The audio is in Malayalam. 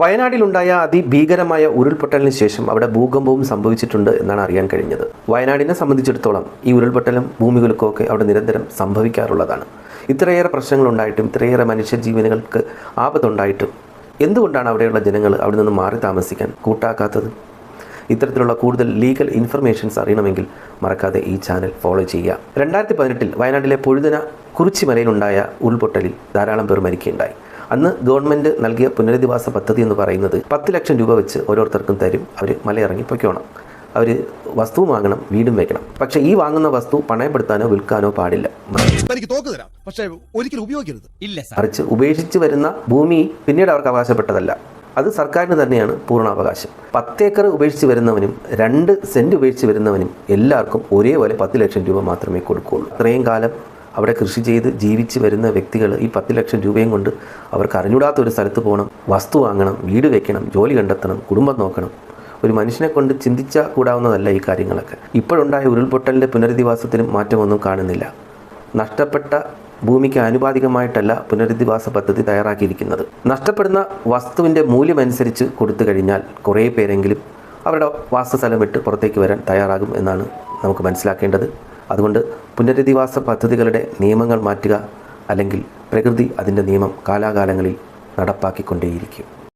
വയനാട്ടിലുണ്ടായ അതിഭീകരമായ ഉരുൾപൊട്ടലിന് ശേഷം അവിടെ ഭൂകമ്പവും സംഭവിച്ചിട്ടുണ്ട് എന്നാണ് അറിയാൻ കഴിഞ്ഞത്. വയനാടിനെ സംബന്ധിച്ചിടത്തോളം ഈ ഉരുൾപൊട്ടലും ഭൂമികുലുക്കവും ഒക്കെ അവിടെ നിരന്തരം സംഭവിക്കാറുള്ളതാണ്. ഇത്രയേറെ പ്രശ്നങ്ങളുണ്ടായിട്ടും ഇത്രയേറെ മനുഷ്യജീവനുകൾക്ക് ആപത്തുണ്ടായിട്ടും എന്തുകൊണ്ടാണ് അവിടെയുള്ള ജനങ്ങൾ അവിടെ നിന്ന് മാറി താമസിക്കാൻ കൂട്ടാക്കാത്തത്? ഇത്തരത്തിലുള്ള കൂടുതൽ ലീഗൽ ഇൻഫർമേഷൻസ് അറിയണമെങ്കിൽ മറക്കാതെ ഈ ചാനൽ ഫോളോ ചെയ്യുക. രണ്ടായിരത്തി പതിനെട്ടിൽ വയനാട്ടിലെ പൊഴുതന കുറിച്ചിമലയിലുണ്ടായ ഉരുൾപൊട്ടലിൽ ധാരാളം പേർ മരിക്കുകയുണ്ടായി. അന്ന് ഗവൺമെന്റ് നൽകിയ പുനരധിവാസ പദ്ധതി എന്ന് പറയുന്നത് പത്ത് ലക്ഷം രൂപ വെച്ച് ഓരോരുത്തർക്കും തരും. അവർ മലയിറങ്ങി പൊയ്ക്കോണം. അവർ വസ്തു വാങ്ങണം വീടും വെക്കണം. പക്ഷെ ഈ വാങ്ങുന്ന വസ്തു പണയപ്പെടുത്താനോ വിൽക്കാനോ പാടില്ല. എനിക്ക് തോക്ക് തരാം. പക്ഷെ ഒരിക്കലും ഉപയോഗിക്കരുത്. ഇല്ല സാർ. മറിച്ച് ഉപേക്ഷിച്ച് വരുന്ന ഭൂമി പിന്നീട് അവർക്ക് അവകാശപ്പെട്ടതല്ല. അത് സർക്കാരിന് തന്നെയാണ് പൂർണാവകാശം. പത്തേക്കർ ഉപേക്ഷിച്ച് വരുന്നവനും രണ്ട് സെന്റ് ഉപേക്ഷിച്ച് വരുന്നവനും എല്ലാവർക്കും ഒരേപോലെ പത്ത് ലക്ഷം രൂപ മാത്രമേ കൊടുക്കുകയുള്ളൂ. അത്രയും കാലം അവിടെ കൃഷി ചെയ്ത് ജീവിച്ച് വരുന്ന വ്യക്തികൾ ഈ പത്ത് ലക്ഷം രൂപയും കൊണ്ട് അവർക്ക് അറിഞ്ഞൂടാത്ത ഒരു സ്ഥലത്ത് പോകണം വസ്തു വാങ്ങണം വീട് വെക്കണം ജോലി കണ്ടെത്തണം കുടുംബം നോക്കണം. ഒരു മനുഷ്യനെ കൊണ്ട് ചിന്തിച്ചാൽ കൂടാവുന്നതല്ല ഈ കാര്യങ്ങളൊക്കെ. ഇപ്പോഴുണ്ടായ ഉരുൾപൊട്ടലിന്റെ പുനരധിവാസത്തിനും മാറ്റമൊന്നും കാണുന്നില്ല. നഷ്ടപ്പെട്ട ഭൂമിക്ക് ആനുപാതികമായിട്ടല്ല പുനരധിവാസ പദ്ധതി തയ്യാറാക്കിയിരിക്കുന്നത്. നഷ്ടപ്പെടുന്ന വസ്തുവിന്റെ മൂല്യമനുസരിച്ച് കൊടുത്തു കഴിഞ്ഞാൽ കുറേ പേരെങ്കിലും അവരുടെ വാസസ്ഥലം വിട്ട് പുറത്തേക്ക് വരാൻ തയ്യാറാകും എന്നാണ് നമുക്ക് മനസ്സിലാക്കേണ്ടത്. അതുകൊണ്ട് പുനരധിവാസ പദ്ധതികളുടെ നിയമങ്ങൾ മാറ്റുക അല്ലെങ്കിൽ പ്രകൃതി അതിന്റെ നിയമം കാലാകാലങ്ങളിൽ നടപ്പാക്കിക്കൊണ്ടേയിരിക്കും.